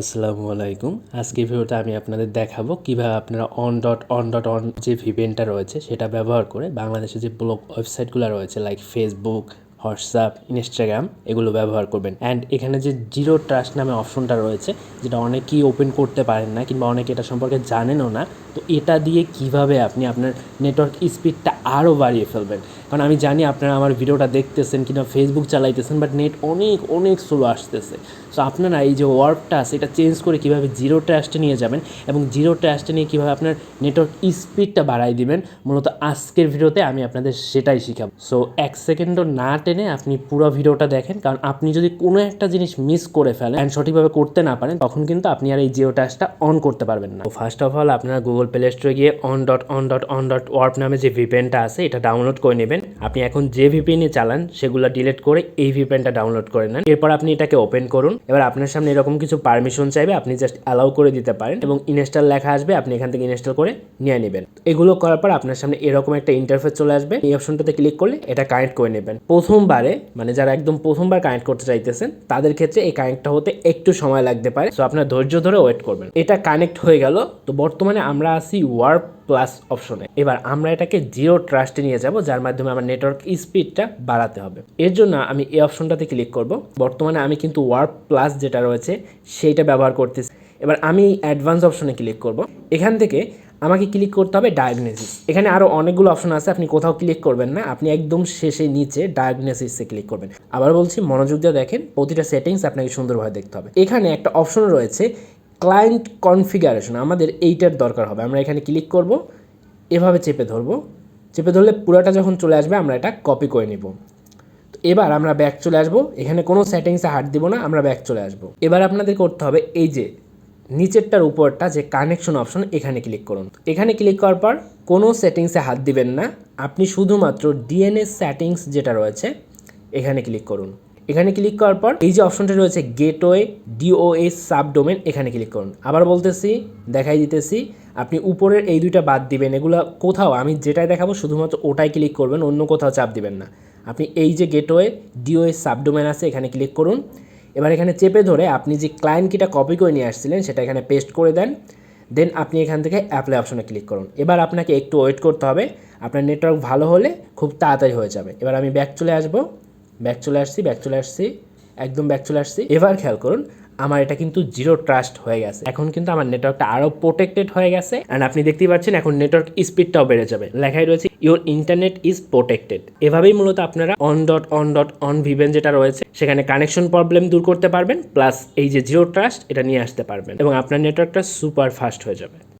আসসালামু আলাইকুম। আজকে ভিডিওতে আমি আপনাদের দেখাবো কীভাবে আপনারা one dot one dot one যে ভিপিএনটা রয়েছে, সেটা ব্যবহার করে বাংলাদেশে যে ব্লগ ওয়েবসাইটগুলো রয়েছে লাইক ফেসবুক হোয়াটসঅ্যাপ ইনস্টাগ্রাম এগুলো ব্যবহার করবেন। অ্যান্ড এখানে যে জিরো ট্রাস্ট নামে অপশনটা রয়েছে, যেটা অনেকেই ওপেন করতে পারেন না, কিংবা অনেকে এটা সম্পর্কে জানেনও না, তো এটা দিয়ে কীভাবে আপনি আপনার নেটওয়ার্ক স্পিডটা আরও বাড়িয়ে ফেলবেন। কারণ আমি জানি আপনারা আমার ভিডিওটা দেখতেছেন কিংবা ফেসবুক চালাইতেছেন বাট নেট অনেক অনেক স্লো আসতেছে। সো আপনারা এই যে ওয়ার্কটা আছে, এটা চেঞ্জ করে কীভাবে জিরো ট্রাস্টে নিয়ে যাবেন এবং জিরো ট্রাস্টে নিয়ে কীভাবে আপনার নেটওয়ার্ক স্পিডটা বাড়াই দিবেন, মূলত আজকের ভিডিওতে আমি আপনাদের সেটাই শিখাবো। সো এক সেকেন্ডও না টেনে আপনি পুরো ভিডিওটা দেখেন, কারণ আপনি যদি কোনো একটা জিনিস মিস করে ফেলেন অ্যান্ড সঠিকভাবে করতে না পারেন, তখন কিন্তু আপনি আর এই জিও ট্যাক্সটা অন করতে পারবেন না। ফার্স্ট অফ অল আপনারা গুগল প্লে স্টোরে গিয়ে one dot one dot one dot warp নামে যে ভিপিএনটা আছে, এটা ডাউনলোড করে নেবেন। আপনি এখন যে ভিপিএনে চালান, সেগুলো ডিলিট করে এই ভিপিএনটা ডাউনলোড করে নেন। এরপর আপনি এটাকে ওপেন করুন। এবার আপনার সামনে এরকম কিছু পারমিশন চাইবে, আপনি জাস্ট অ্যালাউ করে দিতে পারেন এবং ইনস্টল লেখা আসবে, আপনি এখান থেকে ইনস্টল করে নিয়ে নেবেন। এগুলো করার পর আপনার সামনে এরকম একটা ইন্টারফেস চলে আসবে। এই অপশনটাতে ক্লিক করলে এটা কানেক্ট করে নেবেন। প্রথমবারে মানে যারা একদম প্রথমবার কানেক্ট করতে চাইতেছেন, তাদের ক্ষেত্রে এই কানেক্টটা হতে একটু সময় লাগতে পারে। সো আপনার ধৈর্য ধরে ওয়েট করবেন। এটা কানেক্ট হয়ে গেল। তো বর্তমানে আমরা আছি ওয়ার্প প্লাস অপশনে এবার আমরা এটাকে জিরো ট্রাস্টে নিয়ে যাব, যার মাধ্যমে আমার নেটওয়ার্ক স্পিডটা বাড়াতে হবে। এর জন্য আমি এই অপশনটাতে ক্লিক করব। বর্তমানে আমি কিন্তু ওয়ার্প প্লাস যেটা রয়েছে, সেইটা ব্যবহার করতেছি। এবার আমি অ্যাডভান্স অপশনে ক্লিক করব। এখান থেকে আমাকে ক্লিক করতে হবে ডায়াগনোসিস এখানে আরও অনেকগুলো অপশন আছে, আপনি কোথাও ক্লিক করবেন না, আপনি একদম শেষে নিচে ডায়াগনোসিসে ক্লিক করবেন। আবার বলছি, মনোযোগ দিয়ে দেখেন, প্রতিটা সেটিংস আপনাকে সুন্দরভাবে দেখতে হবে। এখানে একটা অপশন রয়েছে ক্লায়েন্ট কনফিগারেশন আমাদের এইটার দরকার হবে। আমরা এখানে ক্লিক করব, এভাবে চেপে ধরবো। চেপে ধরলে পুরোটা যখন চলে আসবে, আমরা এটা কপি করে নিব। তো এবার আমরা ব্যাক চলে আসব। এখানে কোনো সেটিংসে হাত দিব না, আমরা ব্যাক চলে আসব। এবার আপনাদের করতে হবে, এই যে নিচেরটার উপরটা যে কানেকশন অপশন এখানে ক্লিক করুন। এখানে ক্লিক করার পর কোনো সেটিংসে হাত দিবেন না। আপনি শুধুমাত্র ডিএনএস সেটিংস যেটা রয়েছে, এখানে ক্লিক করুন। এখানে ক্লিক করার পর এই যে অপশনটা রয়েছে গেটওয়ে ডিওএস সাবডোমেন এখানে ক্লিক করুন। আবার বলতেছি, দেখাই দিতেছি, আপনি উপরের এই দুইটা বাদ দিবেন। এগুলো কোথাও, আমি যেটাই দেখাবো, শুধুমাত্র ওটাই ক্লিক করবেন, অন্য কোথাও চাপ দিবেন না। আপনি এই যে গেটওয়ে ডিওএস সাবডোমেন আছে, এখানে ক্লিক করুন। এবার এখানে চেপে ধরে আপনি যে ক্লায়েন্ট কিটা কপি করে নিয়ে আসছিলেন, সেটা এখানে পেস্ট করে দেন। দেন আপনি এখান থেকে অ্যাপ্লাই অপশনে ক্লিক করুন। এবার আপনাকে একটু ওয়েট করতে হবে। আপনার নেটওয়ার্ক ভালো হলে খুব তাড়াতাড়ি হয়ে যাবে। এবার আমি ব্যাক চলে আসব। ব্যাক চলে আসছি ব্যাক চলে আসছি। একদম ব্যাক চলে আসছি। এবার খেয়াল করুন আমার এটা কিন্তু জিরো ট্রাস্ট হয়ে গেছে। এখন কিন্তু আমার নেটওয়ার্কটা আরও প্রোটেক্টেড হয়ে গেছে। অ্যান্ড আপনি দেখতেই পাচ্ছেন এখন নেটওয়ার্ক স্পিডটাও বেড়ে যাবে। লেখাই রয়েছে ইউর ইন্টারনেট ইজ প্রোটেক্টেড এভাবেই মূলত আপনারা one dot one dot one VPN যেটা রয়েছে, সেখানে কানেকশন প্রবলেম দূর করতে পারবেন প্লাস এই যে জিরো ট্রাস্ট এটা নিয়ে আসতে পারবেন। এবং আপনার নেটওয়ার্কটা সুপার ফাস্ট হয়ে যাবে।